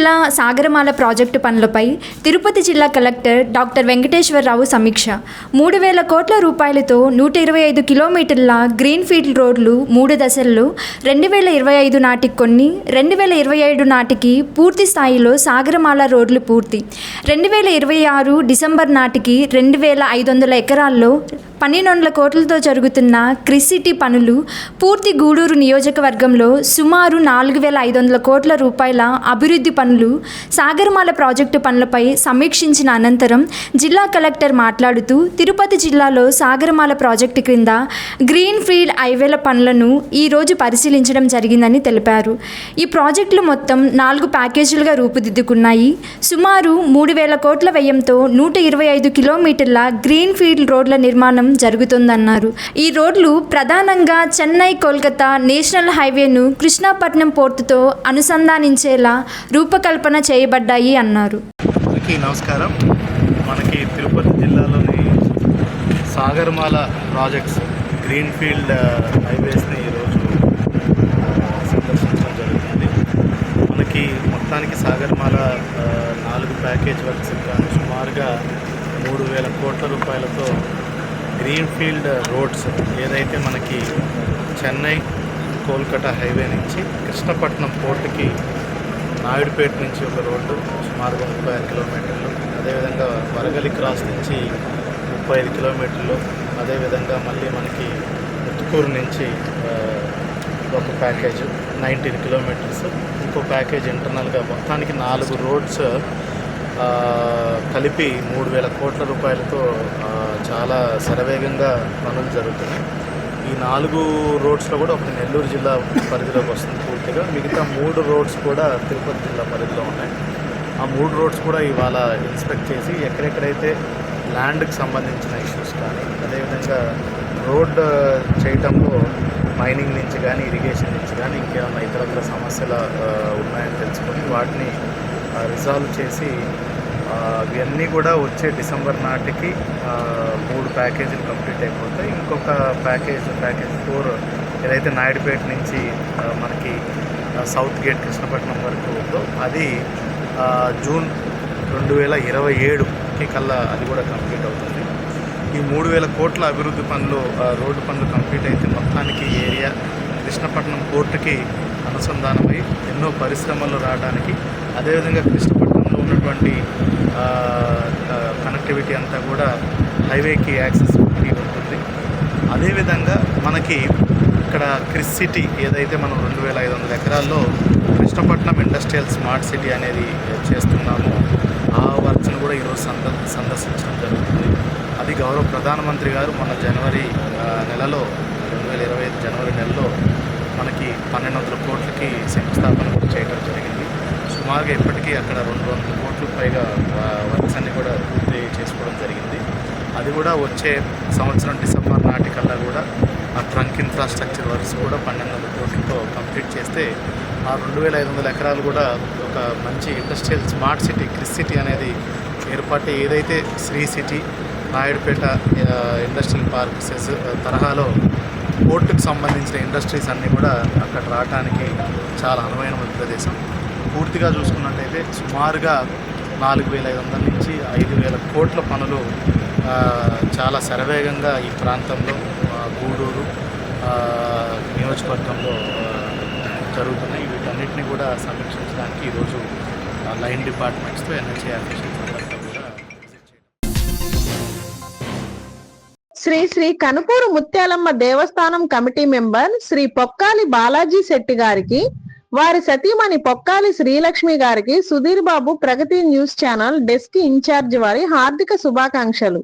జిల్లా సాగరమాల ప్రాజెక్టు పనులపై తిరుపతి జిల్లా కలెక్టర్ డాక్టర్ వెంకటేశ్వరరావు సమీక్ష. మూడు వేల కోట్ల రూపాయలతో నూట ఇరవై ఐదు కిలోమీటర్ల గ్రీన్ ఫీల్డ్ రోడ్లు మూడు దశల్లో రెండు వేల ఇరవై ఐదు నాటికి కొన్ని రెండు వేల ఇరవై ఏడు నాటికి పూర్తి స్థాయిలో సాగరమాల రోడ్లు పూర్తి. రెండు వేల ఇరవై ఆరు డిసెంబర్ నాటికి రెండు వేల ఐదు వందల ఎకరాల్లో పన్నెండు వందల కోట్లతో జరుగుతున్న క్రిసిటీ పనులు పూర్తి గూడూరు నియోజకవర్గంలో సుమారు నాలుగు వేల ఐదు వందల కోట్ల రూపాయల అభివృద్ధి పనులు సాగరమాల ప్రాజెక్టు పనులపై సమీక్షించిన అనంతరం జిల్లా కలెక్టర్ మాట్లాడుతూ తిరుపతి జిల్లాలో సాగరమాల ప్రాజెక్టు క్రింద గ్రీన్ ఫీల్డ్ హైవేల పనులను ఈరోజు పరిశీలించడం జరిగిందని తెలిపారు. ఈ ప్రాజెక్టులు మొత్తం నాలుగు ప్యాకేజీలుగా రూపుదిద్దుకున్నాయి. సుమారు మూడు వేల కోట్ల వ్యయంతో నూట ఇరవై ఐదు కిలోమీటర్ల గ్రీన్ ఫీల్డ్ రోడ్ల నిర్మాణం జరుగుతుందన్నారు. ఈ రోడ్లు ప్రధానంగా చెన్నై కోల్కతా నేషనల్ హైవేను కృష్ణాపట్నం పోర్టుతో అనుసంధానించేలా రూపకల్పన చేయబడ్డాయి అన్నారు. అందరికీ నమస్కారం. మనకి తిరుపతి జిల్లాలోని సాగర్మాల ప్రాజెక్ట్స్ గ్రీన్ ఫీల్డ్ హైవేస్ని ఈరోజు సందర్శించడం జరుగుతుంది. మనకి మొత్తానికి సాగర్మాల నాలుగు ప్యాకేజ్ వర్క్స్ సుమారుగా మూడు వేల కోట్ల రూపాయలతో గ్రీన్ ఫీల్డ్ రోడ్స్ ఏదైతే మనకి చెన్నై కోల్కతా హైవే నుంచి కృష్ణపట్నం పోర్టుకి నాయుడుపేట నుంచి ఒక రోడ్డు సుమారుగా ముప్పై ఐదు కిలోమీటర్లు. అదేవిధంగా వరగలి క్రాస్ నుంచి ముప్పై ఐదు కిలోమీటర్లు. అదేవిధంగా మళ్ళీ మనకి ముత్తుకూరు నుంచి ఒక ప్యాకేజ్ నైన్టీన్ కిలోమీటర్స్. ఇంకో ప్యాకేజ్ ఇంటర్నల్గా మొత్తానికి నాలుగు రోడ్స్ కలిపి మూడు వేల కోట్ల రూపాయలతో చాలా శరవేగంగా పనులు జరుగుతున్నాయి. ఈ నాలుగు రోడ్స్లో కూడా ఒకటి నెల్లూరు జిల్లా పరిధిలోకి వస్తుంది పూర్తిగా. మిగతా మూడు రోడ్స్ కూడా తిరుపతి జిల్లా పరిధిలో ఉన్నాయి. ఆ మూడు రోడ్స్ కూడా ఇవాళ ఇన్స్పెక్ట్ చేసి ఎక్కడెక్కడైతే ల్యాండ్కి సంబంధించిన ఇష్యూస్ కానీ అదేవిధంగా రోడ్ చేయటంలో మైనింగ్ నుంచి కానీ ఇరిగేషన్ నుంచి కానీ ఇంకేమైనా ఇతరత్ర సమస్యలు ఉన్నాయని తెలుసుకొని వాటిని రిజాల్వ్ చేసి ఇవన్నీ కూడా వచ్చే డిసెంబర్ నాటికి మూడు ప్యాకేజీలు కంప్లీట్ అయిపోతాయి. ఇంకొక ప్యాకేజ్ ప్యాకేజ్ ఫోర్ ఏదైతే నాయుడుపేట నుంచి మనకి సౌత్ గేట్ కృష్ణపట్నం వరకు ఉందో అది జూన్ రెండు వేల ఇరవై ఏడుకి కల్లా అది కూడా కంప్లీట్ అవుతుంది. ఈ మూడు వేల కోట్ల అభివృద్ధి పనులు రోడ్డు పనులు కంప్లీట్ అయితే మొత్తానికి ఏరియా కృష్ణపట్నం పోర్టుకి అనుసంధానమై ఎన్నో పరిశ్రమలు రావడానికి అదేవిధంగా కృష్ణపట్నం ఉన్నటువంటి కనెక్టివిటీ అంతా కూడా హైవేకి యాక్సెస్ ఉంటుంది. అదేవిధంగా మనకి ఇక్కడ క్రిస్ సిటీ ఏదైతే మనం రెండు వేల ఐదు వందల ఎకరాల్లో కృష్ణపట్నం ఇండస్ట్రియల్ స్మార్ట్ సిటీ అనేది చేస్తున్నామో ఆ వర్క్స్ను కూడా ఈరోజు సంద సందర్శించడం జరుగుతుంది. అది గౌరవ ప్రధానమంత్రి గారు మన జనవరి నెలలో రెండు వేల ఇరవై ఐదు జనవరి నెలలో మనకి పన్నెండు వందల కోట్లకి శంకుస్థాపన కూడా చేయడం జరిగింది. సుమారుగా ఇప్పటికీ అక్కడ రెండు వందల కోట్లు పైగా వర్క్స్ అన్ని కూడా పూర్తి చేసుకోవడం జరిగింది. అది కూడా వచ్చే సంవత్సరం డిసెంబర్ నాటికల్లా కూడా ఆ ట్రంక్ ఇన్ఫ్రాస్ట్రక్చర్ వర్క్స్ కూడా పన్నెండు వందల కోట్లతో కంప్లీట్ చేస్తే ఆ రెండు వేల ఐదు వందల ఎకరాలు కూడా ఒక మంచి industrial smart city Kris city అనేది ఏర్పాటు ఏదైతే Sri City Naidupeta industrial park cess తరహాలో పోర్టుకు సంబంధించిన ఇండస్ట్రీస్ అన్నీ కూడా అక్కడ రావడానికి చాలా అనువైన ప్రదేశం. పూర్తిగా చూసుకున్నట్టయితే సుమారుగా నాలుగు వేల ఐదు వందల నుంచి ఐదు వేల కోట్ల పనులు చాలా శరవేగంగా ఈ ప్రాంతంలో గూడూరు నియోజకవర్గంలో జరుగుతున్నాయి. వీటన్నిటిని కూడా సమీక్షించడానికి ఈరోజు లైన్ డిపార్ట్మెంట్స్తో ఎన్హెచ్ఏ అఫీషియల్స్ శ్రీ శ్రీ కనుపూరు ముత్యాలమ్మ దేవస్థానం కమిటీ మెంబర్ శ్రీ పొక్కాలి బాలాజీ శెట్టి గారికి వారి సతీమణి పొక్కాలి శ్రీలక్ష్మి గారికి Sudheer Babu Pragati news channel desk incharge వారి హార్దిక శుభాకాంక్షలు.